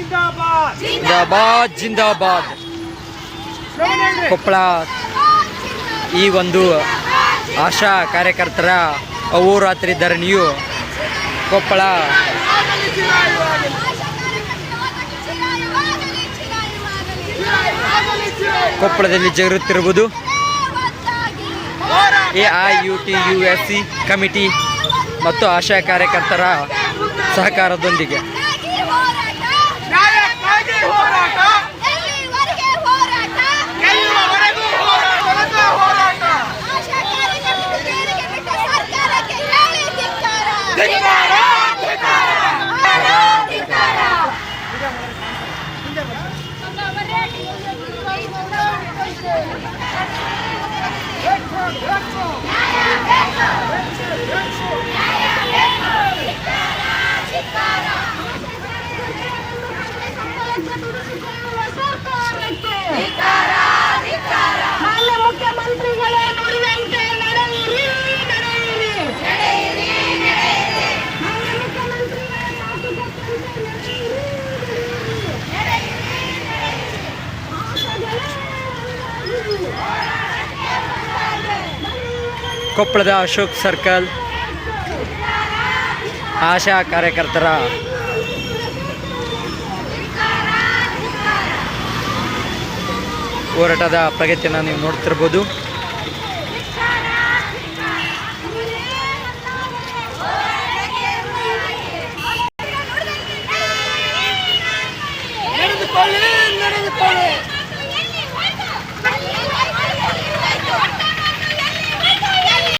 ಜಿಂದಾಬಾದ್. ಜಿಂದಾಬಾದ್ ಕೊಪ್ಪಳ ಈ ಒಂದು ಆಶಾ ಕಾರ್ಯಕರ್ತರ ಅಹೋರಾತ್ರಿ ಧರಣಿಯು ಕೊಪ್ಪಳ ಕೊಪ್ಪಳದಲ್ಲಿ ಜರುಗುತ್ತಿರುವುದು A I U T U C C ಕಮಿಟಿ ಮತ್ತು ಆಶಾ ಕಾರ್ಯಕರ್ತರ ಸಹಕಾರದೊಂದಿಗೆ. Let's go! ಕೊಪ್ಪಳದ ಅಶೋಕ್ ಸರ್ಕಲ್. ಆಶಾ ಕಾರ್ಯಕರ್ತರ ಹೋರಾಟದ ಪ್ರಗತಿಯನ್ನು ನೀವು ನೋಡ್ತಿರ್ಬೋದು.